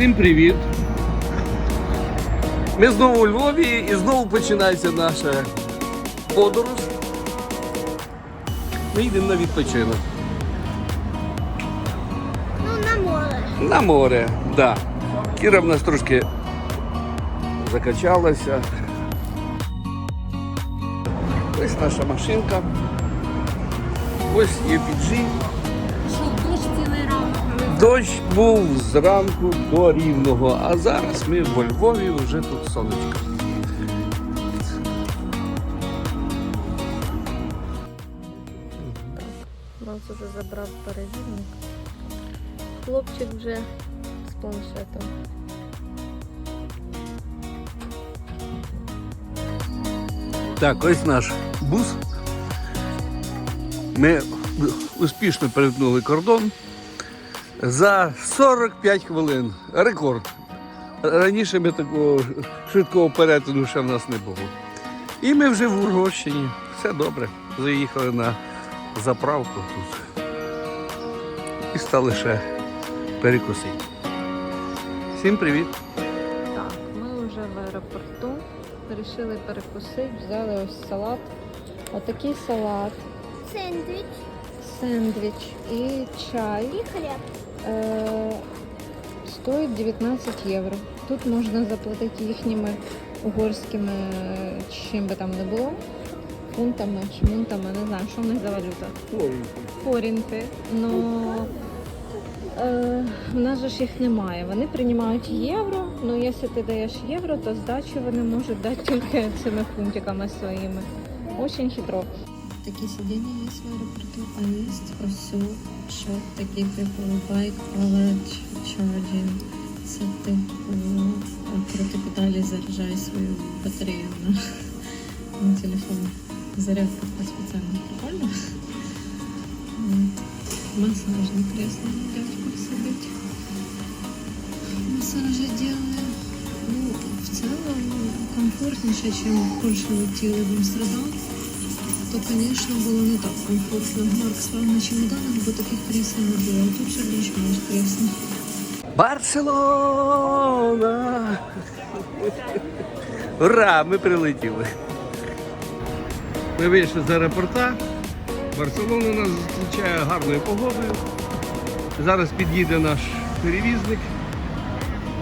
Всім привіт! Ми знову у Львові і знову починається наша подорож. Ми йдемо на відпочинок. Ну, на море. На море, так. Да. Кіра в нас трошки закачалася. Ось наша машинка. Ось UPG. Дощ був зранку до рівного, а зараз ми во Львові вже тут сонечко. Нас уже забрав перевірник. Хлопчик вже з планшетом. Так, ось наш бус. Ми успішно перетнули кордон за 45 хвилин. Рекорд. Раніше ми такого швидкого перетину ще в нас не було. І ми вже в Угорщині. Все добре. Заїхали на заправку тут. І стали ще перекусити. Всім привіт! Так, ми вже в аеропорту. Вирішили перекусити, взяли ось салат. Отакий салат, Сендвіч сендвіч і чай. і хліб. Е, стоїть 19 євро. Тут можна заплатити їхніми угорськими, е, чим би там не було. Фунтами, шмунтами, не знаю, що в них за валюта. Форінти. Ну е, в нас же ж їх немає. Вони приймають євро. Ну якщо ти даєш євро, то здачу вони можуть дати тільки цими фунтиками своїми. Очень хитро. Такі сидіння є в аеропорту, а є ось що такий типу bike power charging. Це типу проти педалі заряджає свою батарею на, на телефон. Зарядка така спеціальна прикольна. От. Массажное кресло дядька сидит. Массажи делали. Ну, в целом комфортніше, чем в Польше летіли в Амстердам. То, конечно, було не так комфортно. Марк спав на чемоданах, бо таких кресел не було. А Тут все більш-менш кресло. Барселона! Ура! Ми прилетіли. Ми вийшли з аеропорта. Барселона нас зустрічає гарною погодою. Зараз під'їде наш перевізник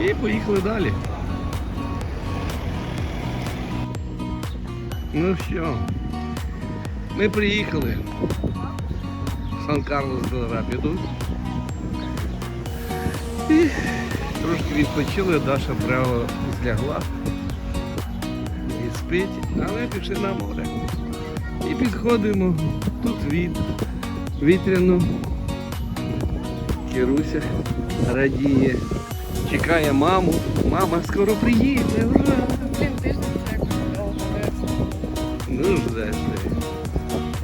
і поїхали далі. Ну що, ми приїхали в Сан-Карлос де Рапіду. І трошки відпочили, Даша прямо злягла і спить, але пішли на море. І підходимо тут від вітряно. Кіруся радіє. Чекає маму. Мама скоро приїде. Ура!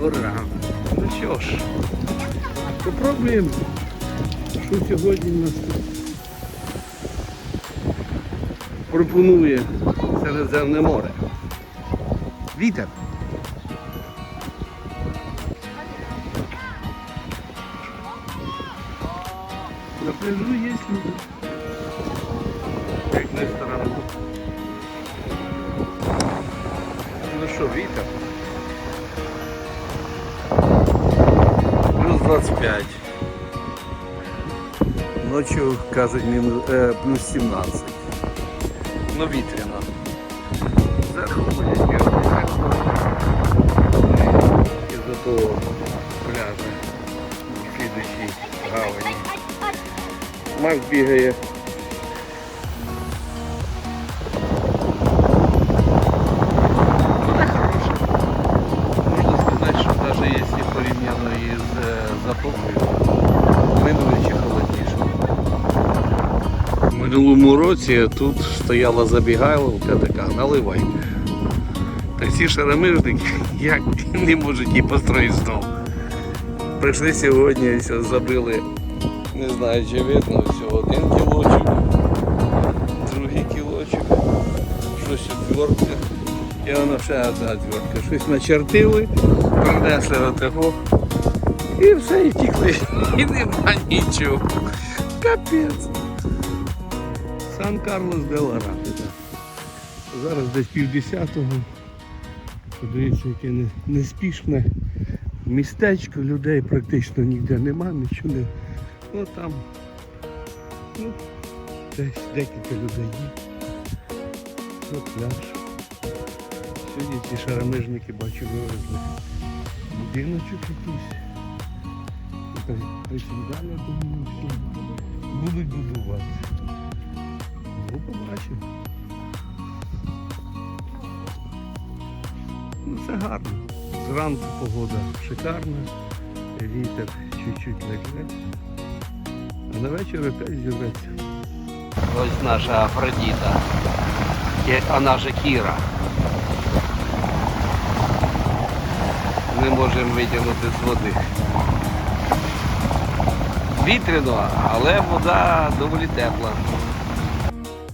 Ура! Ну що ж, попробуємо, що сьогодні нас пропонує Середземне море. Вітер. 25. Ночі кажуть мінус, е, плюс 17. Ну вітряно. Зверху ходять люди. Із-за того пляжа. Гавані. Макс бігає. Е, чи холодніше. В минулому році тут стояла забігайловка така, наливай. Та ці шаромижники як не можуть її построїти знову. Прийшли сьогодні, все забили, не знаю чи видно, все один кілочок, другий кілочок, щось четвертка. І воно ще одна двертка. Щось начертили, принесли отого. І все, і втікли. І нема нічого. Капець. Сан-Карлос де Лара. Зараз десь півдесятого. Подивіться, яке не- неспішне містечко, людей практично ніде нема, нічого не. Ну там ну, десь декілька людей є. Ну, пляж. Сьогодні ці шаромижники бачу вивезли. Будиночок якийсь. Присідали, думаю, що будуть будувати. Ну, побачимо. Ну, це гарно. Зранку погода шикарна, вітер чуть-чуть ледь а на вечір опять зірветься. Ось наша Афродіта. Вона же Кіра. Не можемо витягнути з води. Вітряно, але вода доволі тепла.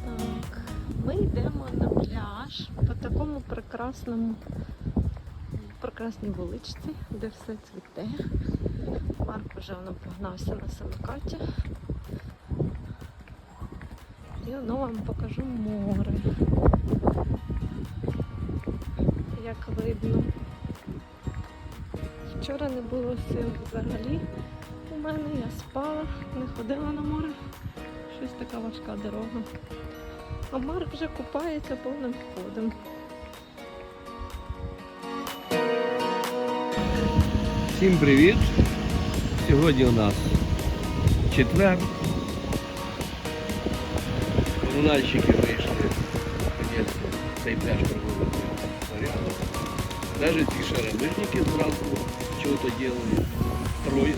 Так, ми йдемо на пляж по такому прекрасному, прекрасній вуличці, де все цвіте. Марк вже воно погнався на самокаті. І ну вам покажу море. Як видно. Вчора не було сил взагалі у мене, я спала, не ходила на море. Щось така важка дорога. А Марк вже купається повним ходом. Всім привіт! Сьогодні у нас четвер. Комунальщики вийшли цей пляж приводити в порядок. Навіть ці шаробижники зранку чого-то делали. Троє.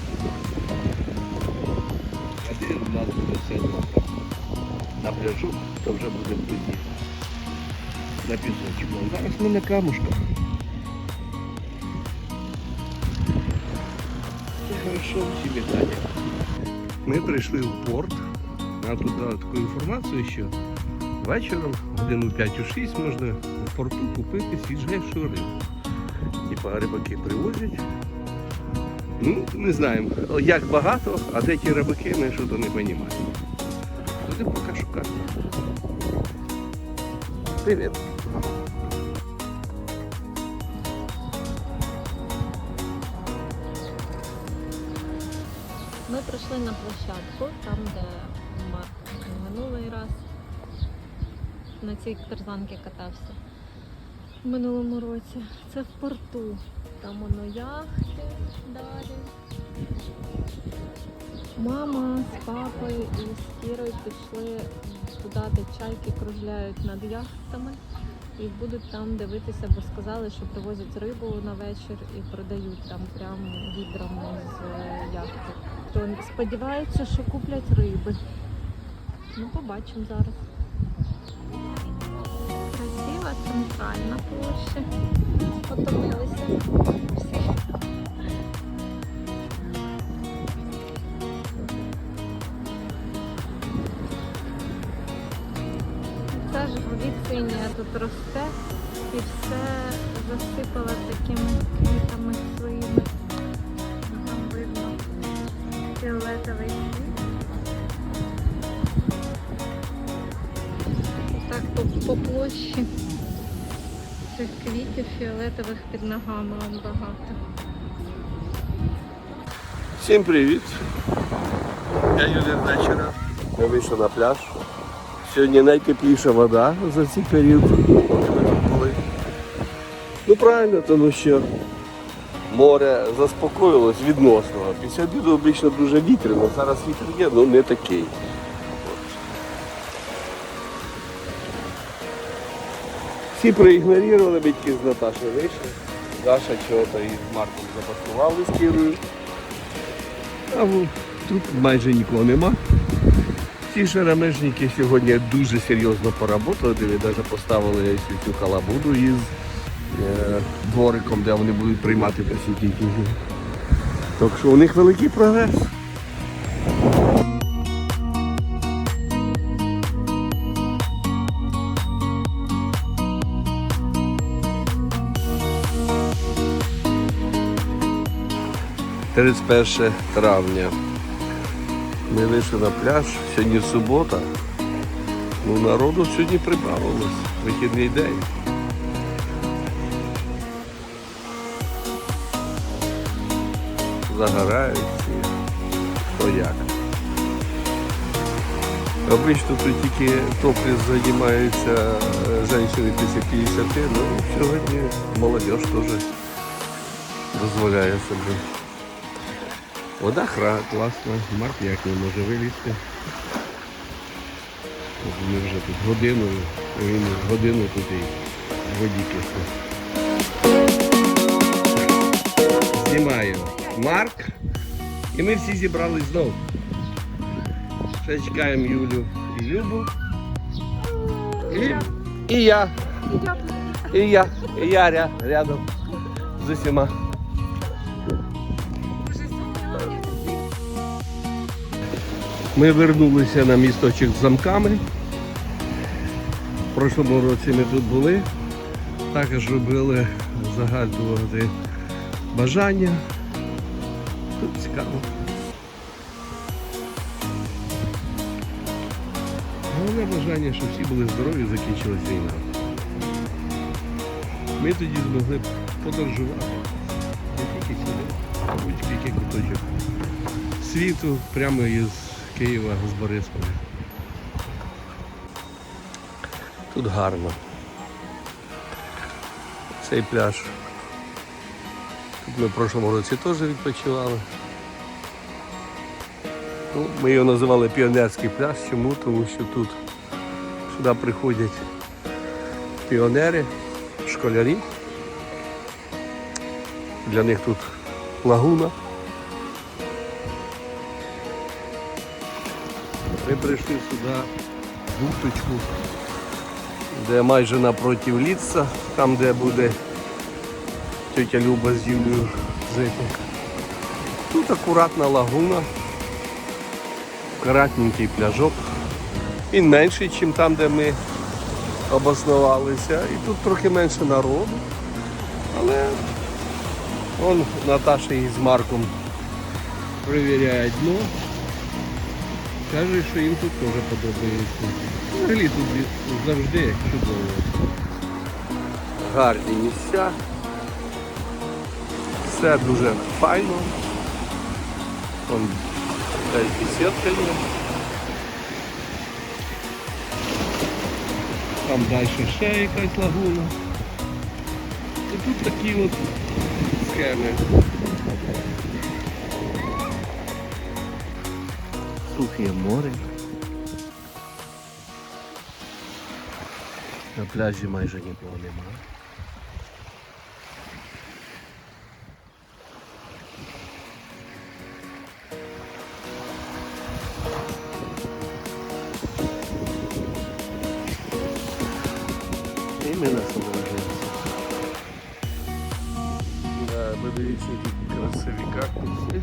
Один у нас на пляжу, то вже буде пізніше. На пісочку. Зараз ми на камушках. Ми прийшли в порт. Нам тут дали таку інформацію, що вечором, годину 5-6 можна в порту купити свіжайшу рибу. Типа рибаки привозять. Ну, не знаємо, як багато, а де ті рибаки, ми що не розуміємо. Будемо поки шукати. Привіт. Ми прийшли на площадку, там, де минулий раз на цій тарзанці катався в минулому році. Це в порту. Там воно яхти далі. Мама з папою і з Кірою пішли туди, де чайки кружляють над яхтами і будуть там дивитися, бо сказали, що привозять рибу на вечір і продають там прямо відрами з е, яхти. То сподіваються, що куплять риби. Ну, побачимо зараз. Красива центральна площа. Потомилися росте і все засипала такими квітами своїми. Там видно фіолетовий квіт. Так по, по площі цих квітів фіолетових під ногами он багато. Всім привіт! Я Юлія вечора. Я вийшов на пляж. Сьогодні найтепліша вода за цей період. Ну правильно, тому що море заспокоїлось відносно. Після обіду обично дуже вітряно, зараз вітер є, але не такий. Всі проігнорували, батьки з Наташою вийшли. Даша чого-то із Марком запаскували з Кірою. А тут майже нікого нема. Ці шаромежники сьогодні дуже серйозно поработали, диви, навіть поставили цю халабуду із е, двориком, де вони будуть приймати посітителів. Так що у них великий прогрес. Тридцять перше травня. Ми вийшли на пляж, сьогодні субота. Ну, народу сьогодні прибавилось. Вихідний день. Загорають всі. Хто як. Обично тут тільки топліс займаються е, жінки після 50, ну сьогодні молодь теж дозволяє собі. Вода хра, класна, Марк як не може вилізти. Ми вже тут годину, він годину тут і воді кисне. Знімаю Марк. І ми всі зібрались знову. Ще чекаємо Юлю і Любу. І, і я. І я. І я ря- рядом з усіма. Ми вернулися на місточок з замками. В прошлому році ми тут були. Також робили загадувати бажання. Тут цікаво. Головне бажання, щоб всі були здорові і закінчилась війна. Ми тоді змогли подорожувати. Не тільки сюди, а будь-який куточок світу прямо із Києва з Борисполя. Тут гарно. Цей пляж. Тут ми в прошлому році теж відпочивали. Ну, ми його називали Піонерський пляж. Чому? Тому що тут сюди приходять піонери, школярі. Для них тут лагуна. Ми прийшли сюди в бухточку, де майже напроти ліса, там де буде тетя Люба з Юлією жити. Тут акуратна лагуна, акуратненький пляжок. Він менший, ніж там, де ми обоснувалися. І тут трохи менше народу. Але он Наташа із Марком перевіряють дно. Каже, що їм тут теж подобається. Взагалі тут завжди чудово. Гарні місця. Все дуже файно. Вон якась бесідка є. Там далі ще якась лагуна. І тут такі от схеми. Сухе море. На пляжі майже нікого немає. І ми насолоджуємося. Да, подивіться, які красиві кактуси.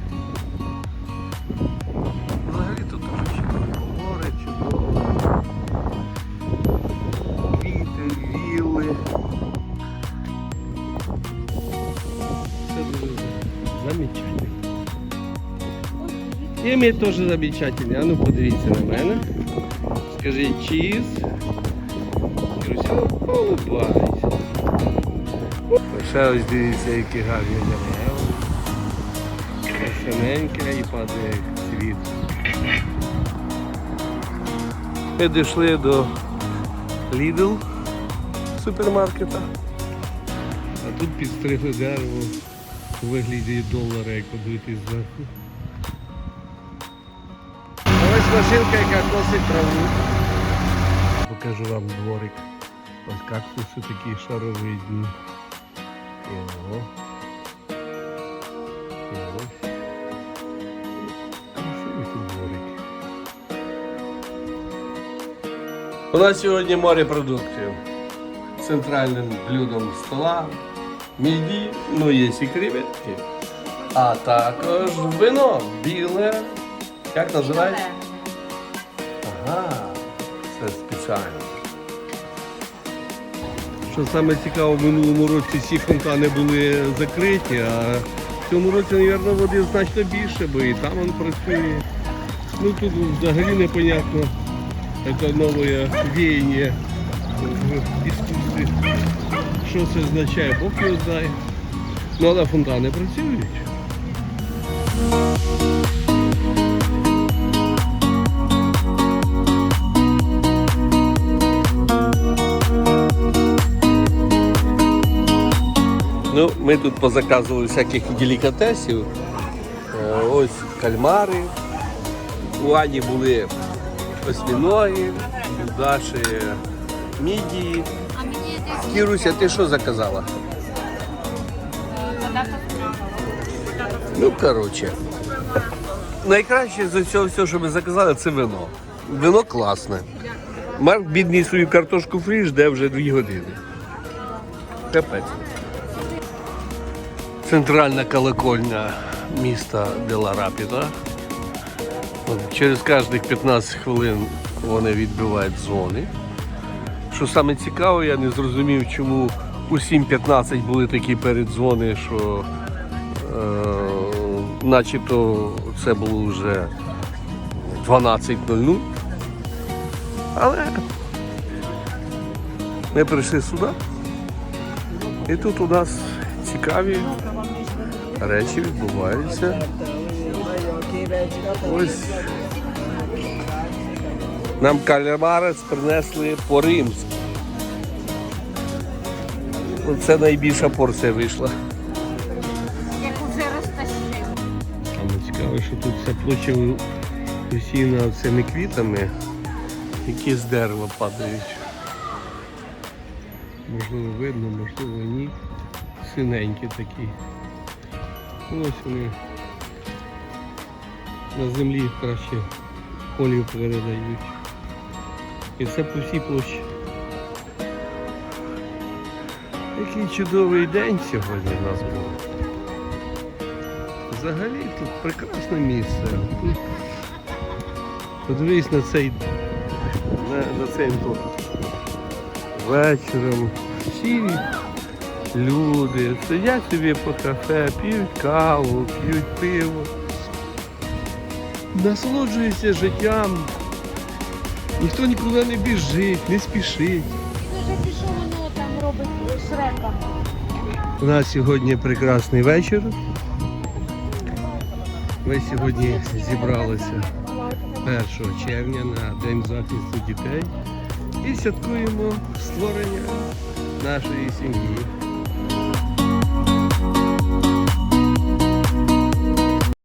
І ми теж замечательні. А ну подивіться на мене. Скажіть чіз. І все. Ще ось дивіться, які гарні дерева. Красивеньке і падає цвіт. Ми дійшли до Lidl супермаркета. А тут підстригли дерево у вигляді долара, як подивитись зверху. А ось яка косить траву. Покажу вам дворик. Ось кактуси такі шаровидні. І о. І ось. У нас сьогодні море продуктів. Центральним блюдом стола, міді, ну є і креветки. А також вино біле. Як називається? Ага, це спеціально. Що саме цікаво, в минулому році всі фонтани були закриті, а в цьому році, мабуть, води значно більше, бо і там він працює. Ну тут взагалі непонятно, Это новое веяние в искусстве. Що це означає, Бог його знає. Ну, але фонтани працюють. Ну, ми тут позаказували всяких делікатесів. Е, Ось кальмари. У Ані були осьміноги, у Даші мідії. Кіруся, ти що заказала? Ну, коротше. Найкраще з цього всього, що ми заказали, це вино. Вино класне. Марк бідний свою картошку фрі жде вже дві години. Капець. Центральна колокольня міста Деларапіда. Через кожних 15 хвилин вони відбивають дзвони. Що саме цікаво, я не зрозумів, чому у 7.15 були такі передзвони, що е, начебто це було вже 12.00. Але ми прийшли сюди. І тут у нас цікаві речі відбуваються. Ось нам кальмарець принесли по-римськи. Це найбільша порція вийшла. як уже розтащили. Саме цікаве, що тут ця площа усіяна цими квітами, які з дерева падають. Можливо видно, можливо ні. Синенькі такі. Ось вони на землі краще полів передають. І це по всій площі. Який чудовий день сьогодні в нас був. Взагалі тут прекрасне місце. Тут подивись на цей на, на цей тут. Вечором всі люди сидять собі по кафе, п'ють каву, п'ють пиво. Насолоджуються життям. Ніхто нікуди не біжить, не спішить. Уже пішов воно там робить шрека. У нас сьогодні прекрасний вечір. Ми сьогодні зібралися 1 червня на День захисту дітей і святкуємо створення нашої сім'ї.